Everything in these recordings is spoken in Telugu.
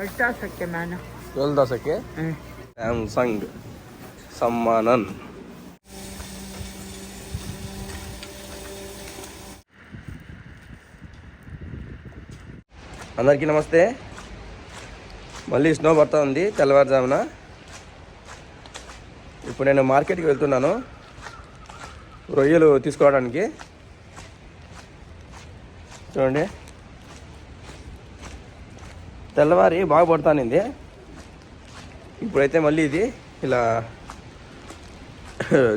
ಎಲ್ದಾಸಕ್ಕೆ ಮ್ಯಾನ ಎಲ್ದಾಸಕ್ಕೆ ಸ್ಯಾಮ್ಸಂಗ್ ಸಮ್ಮಾನನ್. అందరికీ నమస్తే మళ్ళీ స్నో పడుతూ ఉంది తెల్లవారుజామున ఇప్పుడు నేను మార్కెట్కి వెళ్తున్నాను రొయ్యలు తీసుకోవడానికి చూడండి తెల్లవారి బాగా పడుతానింది. ఇప్పుడైతే మళ్ళీ ఇది ఇలా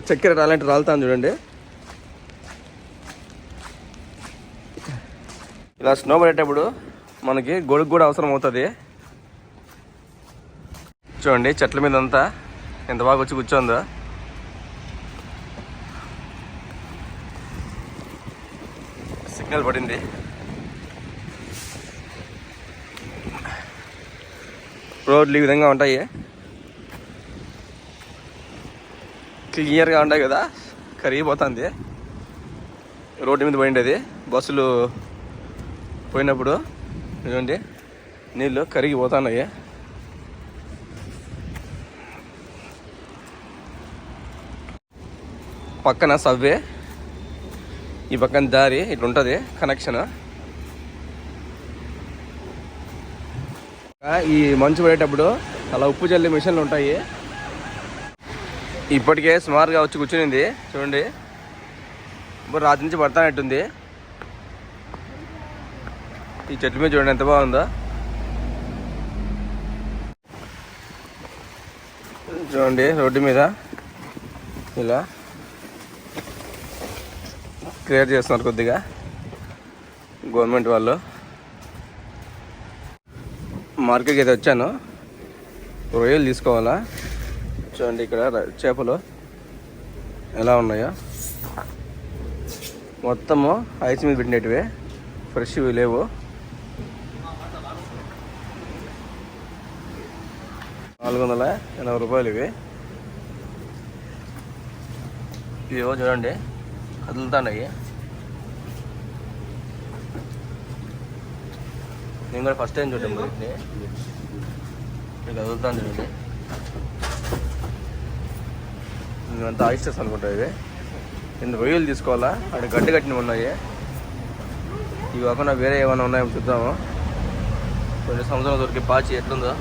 చక్కెర రాలంటే రాలుతాను చూడండి. ఇలా స్నో పడేటప్పుడు మనకి గొడుగు కూడా అవసరం అవుతుంది. చూడండి చెట్ల మీద అంతా ఎంత బాగా వచ్చి కూర్చోందో సిగ్నల్ పడింది రోడ్లు ఈ విధంగా ఉంటాయి. క్లియర్గా ఉంటాయి కదా కరిగిపోతుంది. రోడ్డు మీద పోయిండేది. బస్సులు పోయినప్పుడు ఇదండి నీళ్ళు కరిగిపోతున్నాయి. పక్కన సవ్వే ఈ పక్కన దారి ఇట్లా ఉంటుంది కనెక్షన్. ఈ మంచు పడేటప్పుడు అలా ఉప్పు చల్లే మిషన్లు ఉంటాయి. ఇప్పటికే సుమారుగా వచ్చి కూర్చునింది. చూడండి. ఇప్పుడు రాత్రి నుంచి పడతానట్టుంది. ఈ చెట్ల మీద చూడండి ఎంత బాగుందో. చూడండి రోడ్డు మీద ఇలా క్లియర్ చేస్తున్నారు కొద్దిగా గవర్నమెంట్ వాళ్ళు. మార్కెట్కి అయితే వచ్చాను. రొయ్యలు తీసుకోవాలా? చూడండి ఇక్కడ చేపలు ఎలా ఉన్నాయో. మొత్తము ఐస్ మీద పెట్టినట్టువే. ఫ్రెష్ లేవు. నాలుగు వందల ఎనభై రూపాయలు ఇవి. ఇవేవో చూడండి. కదులుతున్నాయి. నేను కూడా ఫస్ట్ టైం చూడండి వీటిని ఇది చూడండి ఇదంతా ఆయిస్టర్స్ అనుకుంటా ఇవి ఇంత రొయ్యలు తీసుకోవాలా? అక్కడ గడ్డి కట్టినవి ఉన్నాయి. ఇవి కాకుండా వేరే ఏమైనా ఉన్నాయో చూద్దాము. కొన్ని సంవత్సరాలు దొరికి పాచి ఎట్లుందో.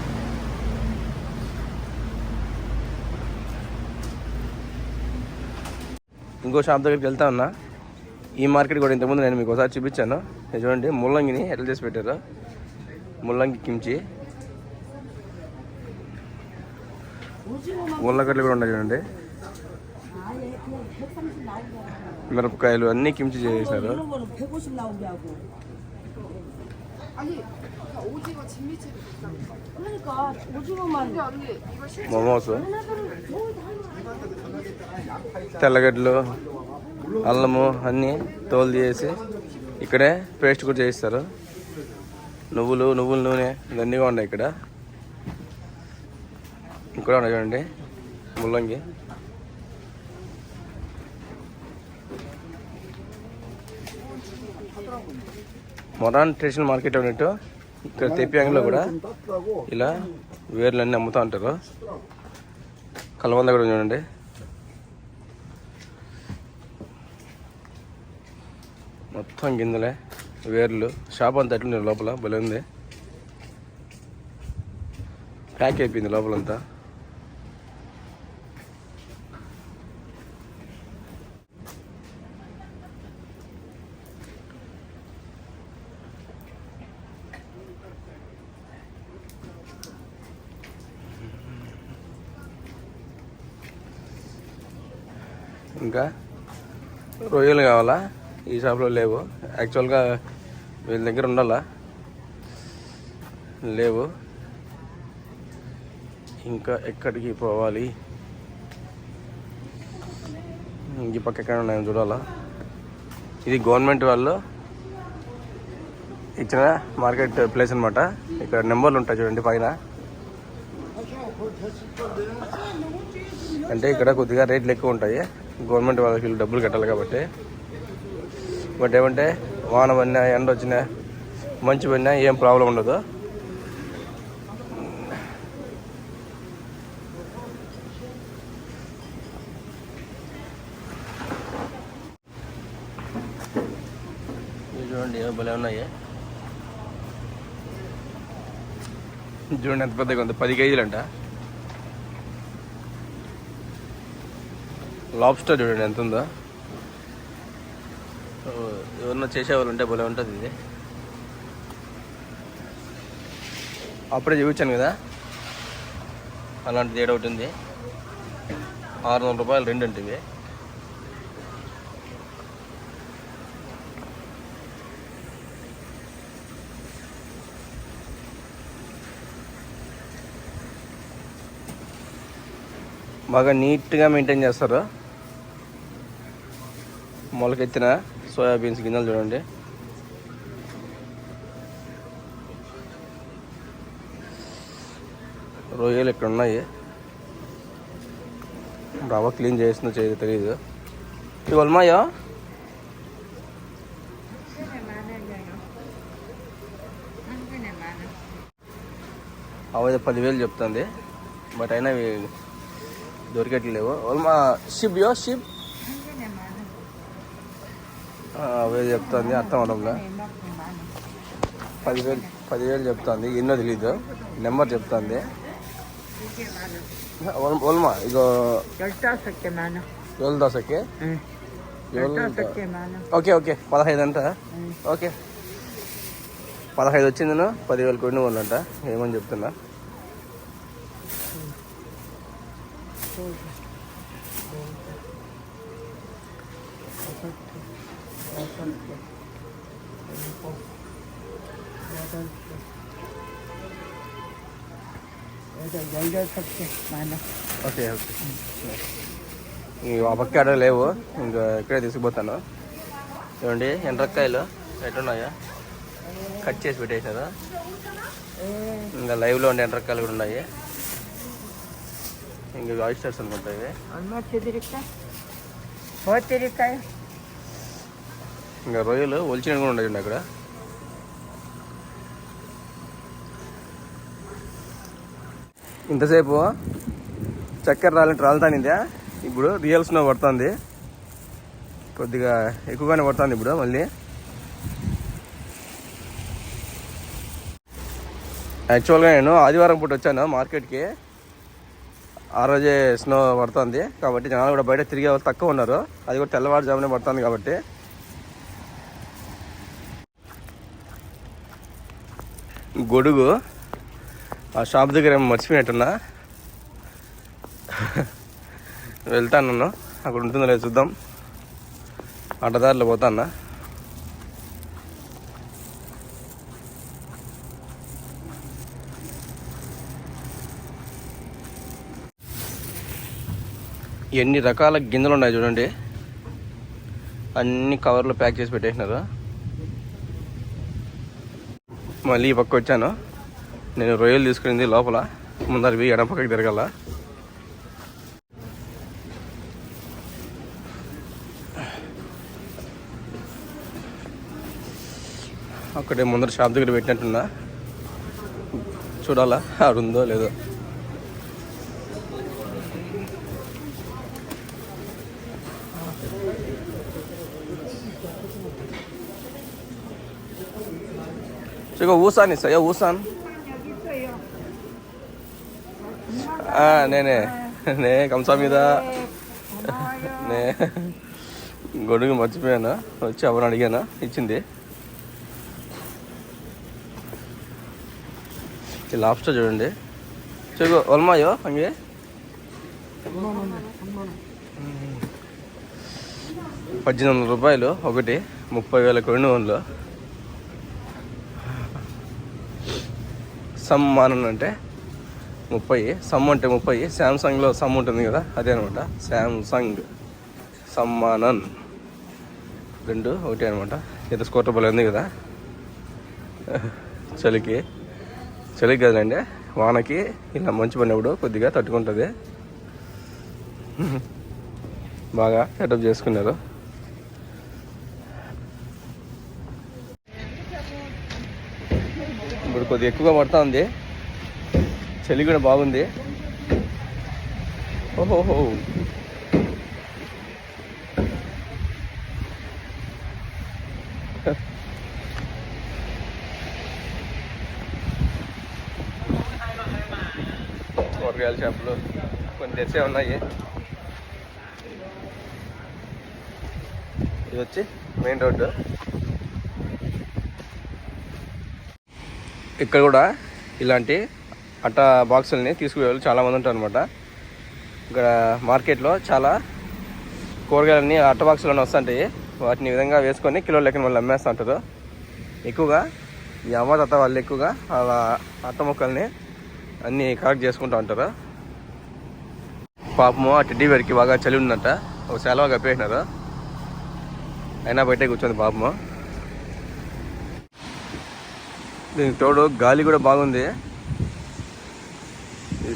ఇంకో షాప్ దగ్గరికి వెళ్తా ఉన్నా. ఈ మార్కెట్ కూడా ఇంతకుముందు నేను మీకు ఒకసారి చూపించాను. చూడండి ముల్లంగిని ఎట్లా చేసి పెట్టారు. ముల్లంగి కిమ్చి. ఉల్లగడ్డలు కూడా ఉన్నాయి చూడండి. మిరపకాయలు అన్ని కిమ్చి చేసేసారు. మోమోస్. తెల్లగడ్డలు అల్లము అన్నీ తోలు చేసి ఇక్కడే పేస్ట్ కూడా చేయిస్తారు నువ్వులు నువ్వుల నూనె ఇవన్నీ ఉన్నాయి ఇక్కడ. ఇక్కడ ఉన్నాయి చూడండి. ముల్లంగి. మొరాన్ ట్రెడిషనల్ మార్కెట్ ఉన్నట్టు ఇక్కడ తెప్పియాంగలో కూడా ఇలా వేర్లన్నీ అమ్ముతూ ఉంటారు. కలబంద కూడా చూడండి. మొత్తం గింజలే. వేర్లు. షాప్ అంతా ఎట్లుంది లోపల? భలే ఉంది. ప్యాక్ అయిపోయింది లోపలంతా. ఇంకా రొయ్యలు కావాలా? ఈ షాప్లో లేవు. యాక్చువల్గా వీళ్ళ దగ్గర ఉండాలా? లేవు. ఇంకా ఎక్కడికి పోవాలి? ఈ పక్క ఎక్కడ ఉన్నాయో చూడాలా? ఇది గవర్నమెంట్ వాళ్ళు ఇచ్చిన మార్కెట్ ప్లేస్ అనమాట ఇక్కడ నెంబర్లు ఉంటాయి చూడండి పైన. అంటే ఇక్కడ కొద్దిగా రేట్లు ఎక్కువ ఉంటాయి. గవర్నమెంట్ వాళ్ళకి వీళ్ళు డబ్బులు కట్టాలి కాబట్టి. బట్ ఏమంటే వాన పడినా ఎండ వచ్చినా మంచి పడినా ఏం ప్రాబ్లం ఉండదు. చూడండి భలే ఉన్నాయి. చూడండి ఎంత పెద్దగా ఉంది పది కేజీలు అంట లాబ్స్టర్ చూడండి ఎంత ఉందో. ఎవరన్నా చేసేవాళ్ళు ఉంటే భలే ఉంటుంది ఇది. అప్పుడే చూపించాను కదా. అలాంటిది ఏడో ఒకటి ఉంది. ఆరు వందల రూపాయలు రెండు అంటే ఇవి. బాగా నీట్గా మెయింటైన్ చేస్తారు. మొలకెత్తిన. సోయాబీన్స్ గింజలు చూడండి. రొయ్యలు ఇక్కడ ఉన్నాయి. రవ్వ క్లీన్ చేస్తుందో చేయదు తెలియదు ఇవి వల్మాయా? అవైతే పదివేలు చెప్తుంది. బట్ అయినా ఇవి దొరికేట్లేవు. వల్మా షిప్ యో షిప్? వెయ్యి చెప్తుంది అర్థం అవడంలో. పదివేలు పదివేలు చెప్తుంది ఎన్నో తెలీదు. నెంబర్ చెప్తుంది. ఓల్మా ఇగో. ఏళ్ళు దోశకి ఓకే ఓకే పదహైదు అంట ఓకే. పదహైదు వచ్చింది నేను పదివేలు కొన్ని ఉన్నంట ఏమని చెప్తున్నా? ఓకే ఓకే ఆ పక్క ఆడ లేవు. ఇంకా ఇక్కడే తీసుకుపోతాను. చూడండి ఎండ్రక్కాయలు ఎట్లున్నాయా. కట్ చేసి పెట్టేసారా ఇంకా లైవ్లో ఉండే ఎండ్రక్కాయలు కూడా ఉన్నాయి. ఇంకా ఆయిస్టర్స్ అనుకుంటా ఇవి. ఇంకా రొయ్యలు ఒలిచినవి కూడా ఉన్నాయి అక్కడ. ఇంతసేపు చక్కెర రాలంటే రాలుతానిందా? ఇప్పుడు రియల్ స్నో పడుతుంది. కొద్దిగా ఎక్కువగానే పడుతుంది ఇప్పుడు మళ్ళీ. యాక్చువల్గా నేను ఆదివారం పూట వచ్చాను మార్కెట్కి. ఆ రోజే స్నో పడుతుంది కాబట్టి జనాలు కూడా బయట తిరిగే వాళ్ళు తక్కువ ఉన్నారు. అది కూడా తెల్లవారుజామునే పడుతుంది కాబట్టి. గొడుగు ఆ షాప్ దగ్గర ఏమో మర్చిపోయినట్టున్నా. వెళ్తాను నన్ను. అక్కడ ఉంటుందో లేదు చూద్దాం. అడ్డదారిలో పోతాన్నా ఎన్ని రకాల గింజలు ఉన్నాయి చూడండి. అన్ని కవర్లో ప్యాక్ చేసి పెట్టేసినారు. మళ్ళీ ఈ పక్క వచ్చాను. నేను రొయ్యలు తీసుకునింది లోపల. ముందరివి వి పక్కకి తిరగల. ఒకటే ముందర షాప్ దగ్గర పెట్టినట్టున్నా. చూడాలా ఆడుందో లేదో. Chegou o ఊసాన్. నేనే నే కంసా మీద నే. గొడుగు మర్చిపోయాను? వచ్చి ఎవరు అడిగాను? ఇచ్చింది. ఈ లాబ్స్టర్ చూడండి. చూడు వల్మాయో అంగే? పద్దెనిమిది వందల రూపాయలు ఒకటి ముప్పై వేల కొన్ని వందలు సమ్మానం అంటే? ముప్పై సమ్ అంటే ముప్పై శాంసంగ్లో సమ్ ఉంటుంది కదా అదే అనమాట. శాంసంగ్ సమ్మానన్. రెండు ఒకటి అనమాట. ఇది స్కూటర్ బల్ ఉంది కదా. చలికి చలికి కదండి వానకి ఇలా మంచి పడినప్పుడు కొద్దిగా తట్టుకుంటుంది. బాగా సెటప్ చేసుకున్నారు. ఇప్పుడు కొద్దిగా ఎక్కువగా పడుతుంది చలి కూడా బాగుంది. ఓహోహో. కూరగాయల షాపులు కొన్ని తెచ్చే ఉన్నాయి. ఇది వచ్చి మెయిన్ రోడ్డు. ఇక్కడ కూడా ఇలాంటి అట్ట బాక్సుల్ని తీసుకునేవాళ్ళు చాలామంది ఉంటారు అనమాట ఇక్కడ మార్కెట్లో చాలా కూరగాయలన్నీ అట్ట బాక్సులోనే వస్తుంటాయి. వాటిని విధంగా వేసుకొని కిలో లెక్కన వాళ్ళు అమ్మేస్తూ ఉంటారు ఎక్కువగా ఈ అమ్మ తాత వాళ్ళు ఎక్కువగా అలా అట్ట మొక్కల్ని అన్నీ కలెక్ట్ చేసుకుంటూ ఉంటారు. పాపము ఆ టెడ్డీ వేడికి బాగా చలి ఉందంట. ఒక సెలవు కప్పేసినారు. అయినా బయటే కూర్చోంది పాపము. దీనికి తోడు గాలి కూడా బాగుంది.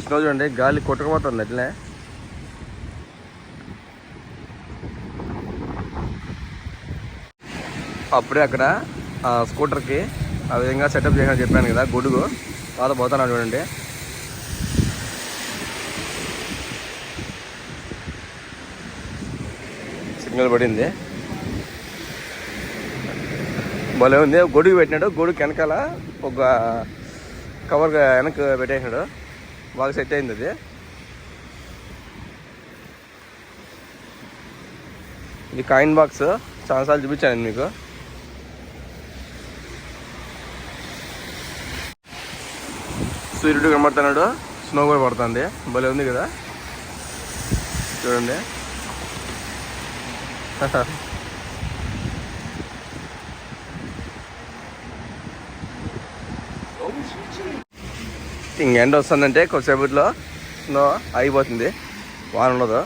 స్నో చూడండి గాలి కొట్టుకుపోతుంది అట్లనే. అప్పుడే అక్కడ ఆ స్కూటర్కి ఆ విధంగా సెటప్ చేసిన చెప్పాను కదా గొడుగు. పాత పోతున్నాను చూడండి. సిగ్నల్ పడింది. భలే ఉంది. గొడుగు పెట్టినాడు. గొడుగు వెనకాల ఒక కవర్ వెనక పెట్టేసినాడు బాగా సెట్ అయింది అది. ఇది కాయిన్ బాక్స్ చాలాసార్లు చూపించాను మీకు. సూర్యుడు కనబడుతున్నాడు స్నో కూడా పడుతుంది భలే ఉంది కదా. చూడండి. ఇంక ఎండ వస్తుందంటే కొద్దిసేపట్లో స్నో అయిపోతుంది. వాన ఉండదు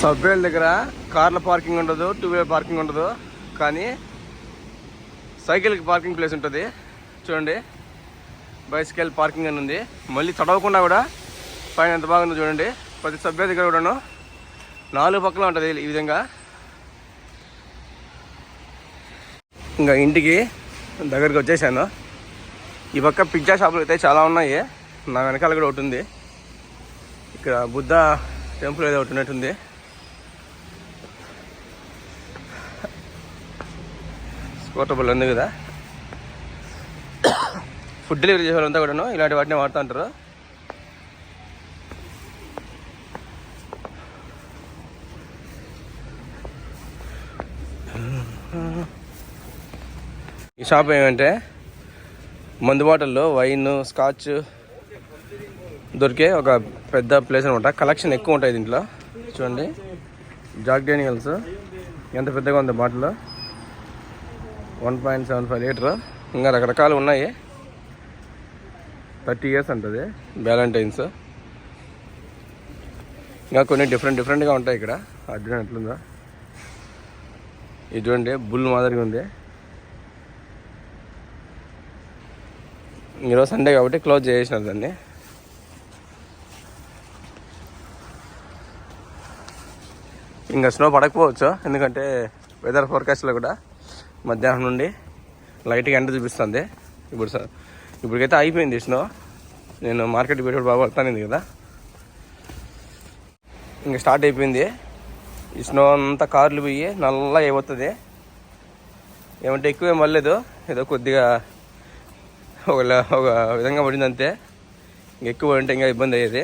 సబ్వేల దగ్గర కార్ల పార్కింగ్ ఉండదు టూ వీలర్ పార్కింగ్ ఉండదు. కానీ సైకిల్కి పార్కింగ్ ప్లేస్ ఉంటుంది. చూడండి. బైసికల్ పార్కింగ్ అని ఉంది. మళ్ళీ తడవకుండా కూడా పైన ఎంత బాగుందో చూడండి. ప్రతి సభ్య దగ్గర కూడాను నాలుగు పక్కల ఉంటుంది ఈ విధంగా. ఇంకా ఇంటికి దగ్గరికి వచ్చేసాను. ఈ పక్క పిజ్జా షాపులు అయితే చాలా ఉన్నాయి. నా వెనకాల కూడా ఒకటి ఉంది. ఇక్కడ బుద్ధ టెంపుల్ ఏదో ఒకటి ఉన్నట్టుంది. స్పోర్టబుల్ ఉంది కదా. ఫుడ్ డెలివరీ చేసే వాళ్ళంతా కూడాను ఇలాంటి వాటిని వాడుతూ ఉంటారు. షాప్ ఏమంటే మందు బాటల్లో వైన్ స్కాచ్ దొరికే ఒక పెద్ద ప్లేస్ అనమాట కలెక్షన్ ఎక్కువ ఉంటాయి దీంట్లో. చూడండి. Jack Daniels. ఎంత పెద్దగా ఉంది bottle one point seven five litre. ఇంకా రకరకాలు ఉన్నాయి. థర్టీ ఇయర్స్ ఉంటుంది వ్యాలంటైన్స్. ఇంకా కొన్ని డిఫరెంట్ డిఫరెంట్గా ఉంటాయి ఇక్కడ. అడ్డు ఎట్లుందో. ఇది చూడండి బుల్ మాదిరిగా ఉంది. ఈరోజు సండే కాబట్టి క్లోజ్ చేసినారు దాన్ని. ఇంకా స్నో పడకపోవచ్చు ఎందుకంటే వెదర్ ఫోర్కాస్ట్లో కూడా మధ్యాహ్నం నుండి లైట్గా ఎండ చూపిస్తుంది. ఇప్పుడు స- ఇప్పటికైతే అయిపోయింది స్నో నేను మార్కెట్ పెట్టి బాగా వస్తానింది కదా. ఇంకా స్టార్ట్ అయిపోయింది. ఈ స్నో అంతా కార్లు పోయి నల్ల అయిపోతుంది. ఏమంటే ఎక్కువ ఏం పడలేదు. ఏదో కొద్దిగా ఒక ఒక విధంగా పడింది అంతే ఇంక ఎక్కువ ఉంటే ఇంకా ఇబ్బంది అయ్యేది.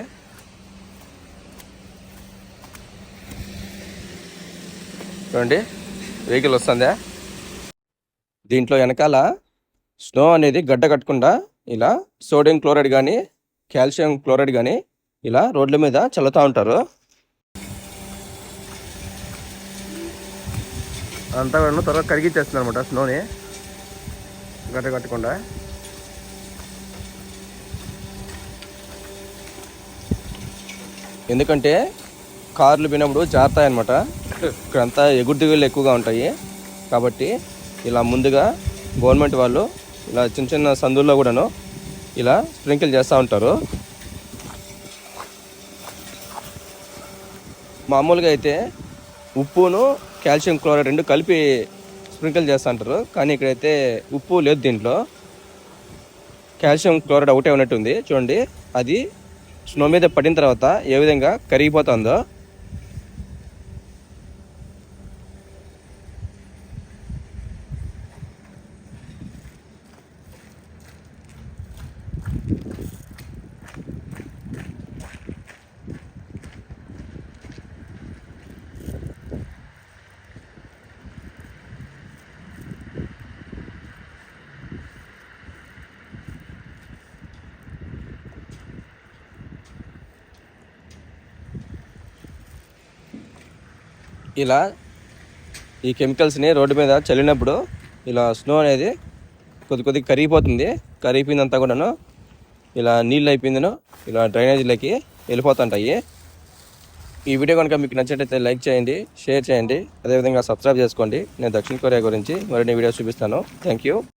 చూడండి వెహికల్ వస్తుందా? దీంట్లో వెనకాల స్నో అనేది గడ్డ కట్టకుండా ఇలా సోడియం క్లోరైడ్ కానీ కాల్షియం క్లోరైడ్ కానీ ఇలా రోడ్ల మీద చల్లుతూ ఉంటారు. అంతా కూడా త్వరగా కరిగించేస్తుంది అనమాట స్నోని. గడ్డ కట్టకుండా. ఎందుకంటే కార్లు పోయినప్పుడు జారుతాయి అనమాట ఇక్కడంతా ఎగురు దిగులు ఎక్కువగా ఉంటాయి. కాబట్టి ఇలా ముందుగా గవర్నమెంట్ వాళ్ళు ఇలా చిన్న చిన్న సందుల్లో కూడాను ఇలా స్ప్రింకిల్ చేస్తూ ఉంటారు. మామూలుగా అయితే ఉప్పును కాల్షియం క్లోరైడ్ రెండు కలిపి స్ప్రింకిల్ చేస్తూ ఉంటారు. కానీ ఇక్కడైతే ఉప్పు లేదు దీంట్లో. కాల్షియం క్లోరైడ్ ఒకటే ఉన్నట్టుంది. చూడండి అది స్నో మీద పడిన తర్వాత ఏ విధంగా కరిగిపోతుందో ఇలా ఈ కెమికల్స్ని రోడ్డు మీద చల్లినప్పుడు ఇలా స్నో అనేది కొద్ది కొద్దిగా కరిగిపోతుంది. కరిగిపోయిందంతా కూడాను ఇలా నీళ్ళు అయిపోయిందను. ఇలా డ్రైనేజీలకి వెళ్ళిపోతుంటాయి. ఈ వీడియో కనుక మీకు నచ్చినట్లయితే లైక్ చేయండి షేర్ చేయండి. అదేవిధంగా సబ్స్క్రైబ్ చేసుకోండి. నేను దక్షిణ కొరియా గురించి మరిన్ని వీడియోస్ చూపిస్తాను. Thank you.